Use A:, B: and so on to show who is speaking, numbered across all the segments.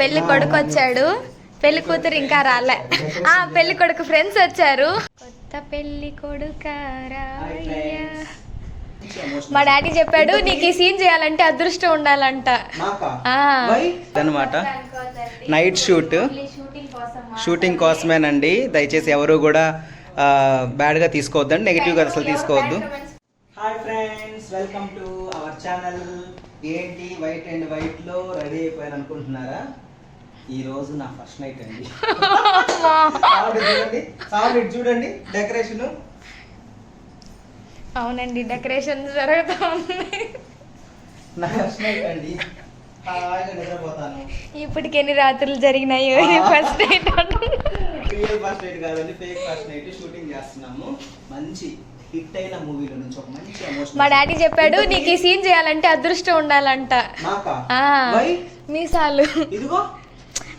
A: పెళ్ళి కొడుకు వచ్చాడు. పెళ్ళి కూతురు ఇంకా రాలే. ఆ పెళ్ళి కొడుకు ఫ్రెండ్స్ వచ్చారు. కొత్త పెళ్ళి కొడుకారా మా డాడీ చెప్పాడు నీకు ఈ సీన్ చేయాలంటే అదృష్టం ఉండాలంట. ఆ.
B: అనమాట నైట్ షూట్ షూటింగ్ కోసమేనండి. దయచేసి ఎవరు కూడా బ్యాడ్గా తీసుకోవద్దండి నెగిటివ్గా అసలు తీసుకోవద్దు. Hi friends welcome to our channel ఏంటి వైట్ అండ్ వైట్లో రెడీ అయిపోయాను అనుకుంటున్నారా ఈ రోజు నా ఫస్ట్ నైట్ అండి. చూడండి సావిడి చూడండి డెకరేషన్.
A: అవునండి డెకరేషన్ జరుగుతూ ఉంది
B: నా ఫస్ట్ నైట్ అండి. హాయిగా నిద్రపోతాను.
A: ఇప్పటికి ఎన్ని రాత్రులు జరిగినాయో first night
B: real first night కాదండి ఫేక్ ఫస్ట్ నైట్ షూటింగ్ చేస్తున్నాము. మంచి హిట్ అయిన మూవీలో నుంచి ఒక మంచి ఎమోషన్
A: మా డాడీ చెప్పాడు నీకు ఈ సీన్ చేయాలంటే అదృష్టం ఉండాలంట.
B: నాకా?
A: ఆ.
B: వై?
A: మీసాలు.
B: ఇదిగో?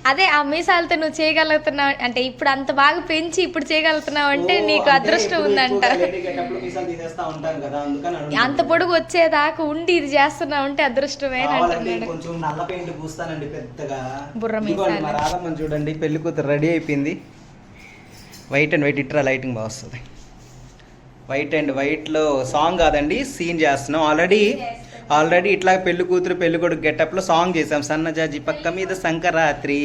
A: అదే ఆ మీసాలతో నువ్వు చేయగలుగుతున్నావు అంటే ఇప్పుడు అంత బాగా పెంచి ఇప్పుడు చేయగలుగుతున్నావు అంటే
B: ఓ,
A: నీకు అదృష్టం
B: ఎప్పుడు
A: ఉందంట.
B: ఎక్కువగా late అయ్యేటప్పుడు మీసాలు తీసేస్తా ఉంటాం కదా అందుకని అడుగుతున్నా.
A: అంత పొడుగు వచ్చేదాకా ఉండి ఇది చేస్తున్నావు అంటే అదృష్టమే అని
B: కావాలంటే
A: అంటున్నాడు.
B: కొంచెం నల్ల పెయింట్ పూస్తానండి పెద్దగా.
A: బుర్ర
B: ఇదిగోండి,
A: మీసాలు.
B: మా రాధమ్మని చూడండి పెళ్ళి కూతురు రెడీ అయిపోయింది. వైట్ అండ్ వైట్ ఇట్రా లైటింగ్ బాగా వస్తుంది. వైట్ అండ్ వైట్లో సాంగ్ కాదండి సీన్ చేస్తున్నాం. ఆల్రెడీ ఆల్రెడీ ఇట్లా పెళ్ళి కూతురు పెళ్ళి కొడుకు గెటప్లో సాంగ్ చేసాం. సన్నజాజి పక్క మీద సంకరాత్రి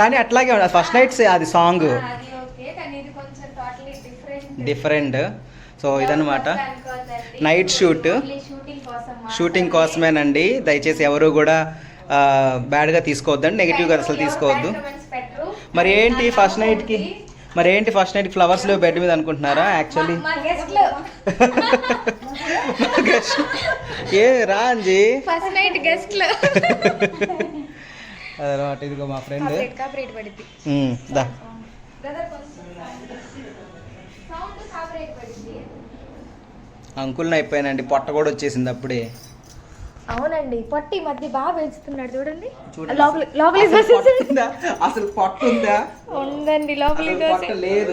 B: కానీ అట్లాగే ఫస్ట్ నైట్ అది సాంగ్. డిఫరెంట్ సో ఇదన్నమాట. నైట్ షూట్ షూటింగ్ కోసమేనండి. దయచేసి ఎవరు కూడా బ్యాడ్గా తీసుకోవద్దండి. నెగిటివ్గా అసలు తీసుకోవద్దు. మరి ఏంటి ఫస్ట్ నైట్కి మరి ఏంటి ఫస్ట్ నైట్ ఫ్లవర్స్లో బెడ్ మీద అనుకుంటున్నారా యాక్చువల్లీ ఏ రా అంజీ.
A: ఫస్ట్ నైట్ గెస్ట్లు
B: అదనమాట ఇదిగో మా ఫ్రెండ్ దా. అంకుల్ని అయిపోయానండి పొట్ట కూడా వచ్చేసింది అప్పుడే.
A: అవునండి పొట్టి మధ్య బాగా పెంచుతున్నాడు చూడండి. లోపలి
B: అసలు పొట్ట ఉందా?
A: ఉందండి తోసి-
B: లేదు.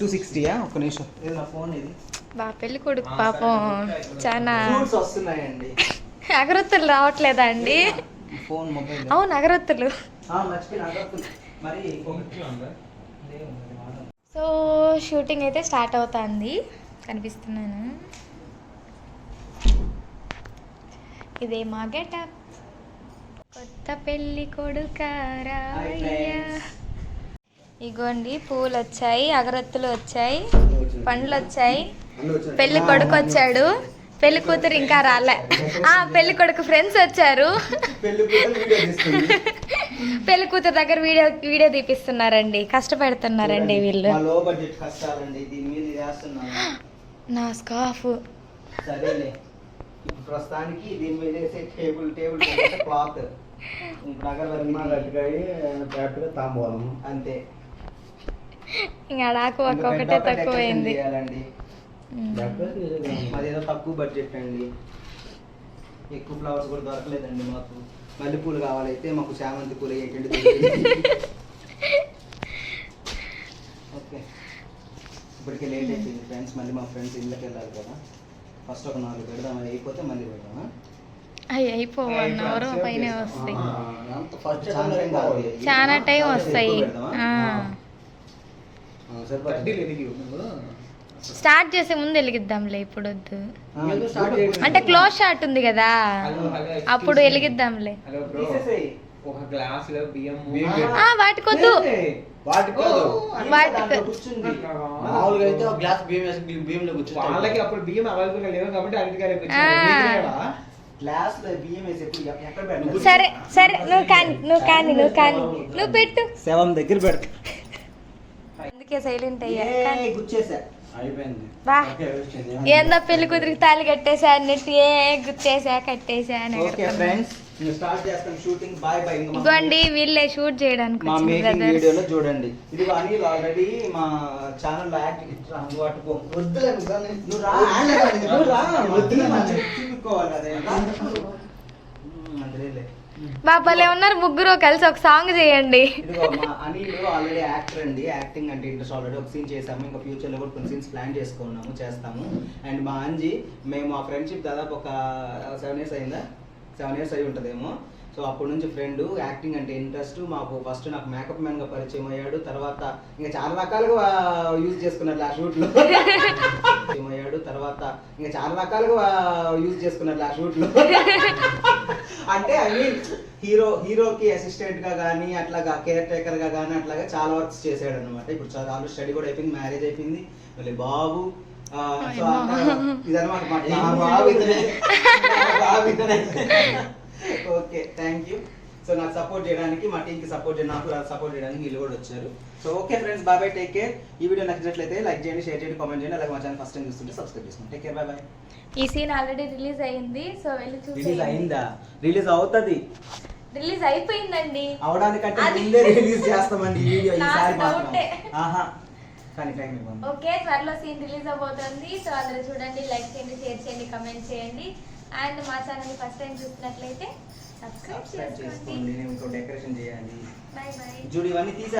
B: టూ సిక్స్టీయా ఒక్క నిమిషం. ఇది నా ఫోన్ ఇది?
A: బా పెళ్ళి కొడుకు పాపం. చాలా
B: వస్తున్నాయండి.
A: అగరొత్తులు రావట్లేదా అండి?
B: ఫోన్ మొబైల్
A: అవును అగరొత్తులు. సో షూటింగ్ అయితే స్టార్ట్ అవుతుంది. కనిపిస్తున్నాను. ఇదే మా గెటప్. కొత్త పెళ్ళి కొడుకారా
B: Hi,
A: అయ్యా.
B: friends.
A: ఇగోండి పూలు వచ్చాయి అగరత్తులు వచ్చాయి. పండ్లు వచ్చాయి. పెళ్ళి కొడుకు వచ్చాడు. పెళ్ళి కూతురు ఇంకా రాలే. ఆ పెళ్ళి కొడుకు ఫ్రెండ్స్ వచ్చారు.
B: పెళ్ళి కూతురు
A: దగ్గర వీడియో వీడియో తీపిస్తున్నారండి. కష్టపెడుతున్నారండి వీళ్ళు. నా స్కార్ఫ్
B: సరేలే. ఇప్పుడు ప్రస్తుతానికి దీని మీద వేసే టేబుల్ టేబుల్ క్లాత్. ఇప్పుడు అగరబత్తి
C: తాంబూలం
B: అంతే.
A: ఇంకా నాకు ఒక్కొక్కటే తక్కువైంది
B: తక్కువ బడ్జెట్ అండి. ఎక్కువ ఫ్లవర్స్ కూడా దొరకలేదండి మాకు. మల్లెపూలు కావాలైతే మాకు చామంతి పూలు ఏంటంటే ఓకే. ఇప్పటికే లేట్ అయిపోయింది ఫ్రెండ్స్. మళ్ళీ మా ఫ్రెండ్స్ ఇళ్ళకి వెళ్ళాలి కదా. ఫస్ట్ ఒక నాలుగు పెడదాం అది అయిపోతే మళ్ళీ పెడదామా?
A: అవి అయిపోవు వన్ అవర్ పైన వస్తాయి.
C: ఫస్ట్
B: చాలా టైం కావాలి.
A: చాలా టైం
B: ఎక్కువ
A: వస్తాయి. స్టార్ట్ చేసే ముందు వెలిగిద్దాంలే ఇప్పుడు వద్దు. అంటే క్లోజ్ షాట్ ఉంది కదా. అప్పుడు వెలిగిద్దాంలే. వాటికొద్దు.
C: వాటికి కాదు
A: వాటికి-
B: దాంట్లో కూర్చుంది.
C: మామూలుగా అయితే ఒక గ్లాస్ బియ్యం వేసి బియ్యం- బియ్యంలో కూర్చుంటాం
D: వాళ్ళకి అప్పుడు బియ్యం అవైలబుల్గా లేవు కాబట్టి అరటికాయ
A: ఆ.
B: గ్లాస్లో బియ్యం వేసి ఎప్పుడు ఎక్క- ఎక్కడ పెడతారు?
A: సరే సరే నువ్వు కాని నువ్వు కాని నువ్వు కాని నువ్వు పెట్టు
B: శవం దగ్గర పెడతా
A: అందుకే సైలెంట్ అయ్యా.
B: గుచ్చేసా
C: అయిపోయింది.
A: ఏందో పెళ్ళి కూతురికి తాళి కట్టేసా అన్నట్టు ఏ గుచ్చేసా కట్టేసా అని.
B: ఫ్రెండ్స్ స్టార్ట్ చేస్తాను షూటింగ్ బాయ్ బాయ్
A: ఇదిగోండి వీళ్ళే షూట్ చేయడానికి
B: మా మేకింగ్. వీడియోలో చూడండి. ఇది అనిల్ ఆల్రెడీ మా ఛానల్లో యాక్ట్ ఇట్లా
C: నువ్వు కానీ.
B: రా నువ్వు రా వద్దులే చూపించుకోవాలి అదే.
A: బాబాలే ఉన్నారు ముగ్గురు కలిసి ఒక సాంగ్ చేయండి.
B: ఇదిగో మా అనిల్ ఆల్రెడీ యాక్టర్ అండి. యాక్టింగ్ అంటే ఇంట్రెస్ట్ ఆల్రెడీ ఒక సీన్ చేసాము. ఇంకా ఫ్యూచర్లో కూడా కొన్ని సీన్స్ ప్లాన్ చేసుకున్నాము చేస్తాము. అండ్ మా అంజీ మేము మా ఫ్రెండ్షిప్ దాదాపు ఒక సెవెన్ ఇయర్స్ అయిందా? సెవెన్ ఇయర్స్ అయి ఉంటుందేమో. సో అప్పటి నుంచి ఫ్రెండ్ యాక్టింగ్ అంటే ఇంట్రెస్ట్ మాకు ఫస్ట్ నాకు మేకప్ మ్యాన్గా పరిచయం అయ్యాడు. తర్వాత ఇంకా చాలా రకాలుగా యూజ్ చేసుకున్నారు ఆ షూట్లో. పరిచయం అయ్యాడు. తర్వాత ఇంకా చాలా రకాలుగా యూజ్ చేసుకున్నారు ఆ షూట్లో. అంటే ఐ మీన్ హీరో హీరోకి అసిస్టెంట్గా కానీ అట్లాగా కేర్ టేకర్గా కానీ అట్లాగా చాలా వర్క్స్ చేశాడు అనమాట ఇప్పుడు చాలా స్టడీ కూడా అయిపోయింది మ్యారేజ్ అయిపోయింది. మళ్ళీ బాబు ఓకే థ్యాంక్ యూ సో నాకు సపోర్ట్ చేయడానికి మా టీంకి సపోర్ట్ చేయడానికి నాకు సపోర్ట్ చేయడానికి వీళ్ళు కూడా వచ్చారు. So okay friends bye bye take care ఈ వీడియో నచ్చినట్లయితే లైక్ చేయండి షేర్ చేయండి కామెంట్ చేయండి. అలాగే మా ఛానల్ ఫస్ట్ టైం చూస్తుంటే సబ్స్క్రైబ్ చేసుకోండి. టేక్ కేర్ బాయ్ బాయ్
A: ఈ సీన్ ఆల్రెడీ రిలీజ్ అయింది సో వెళ్ళి
B: రిలీజ్
A: చూసి
B: అయిందా? రిలీజ్ అవుతుంది.
A: రిలీజ్ అయిపోయిందండి.
B: అవడానికంటే ముందే రిలీజ్ చేస్తామండి ఈ వీడియో ఈసారి మాత్రం. ఆహా.
A: ఓకే త్వరలో సీన్ రిలీజ్ అవబోతుంది. సో అందరూ చూడండి లైక్ చేయండి షేర్ చేయండి కమెంట్ చేయండి. అండ్ మా ఛానల్ ఫస్ట్ టైం చూసినట్లయితే
B: సబ్స్క్రైబ్
A: చేసుకోండి.
B: చేసుకోండి నేను ఇంకో డెకరేషన్ చేయాలి.
A: బాయ్ బాయ్
B: చూడు ఇవన్నీ తీసే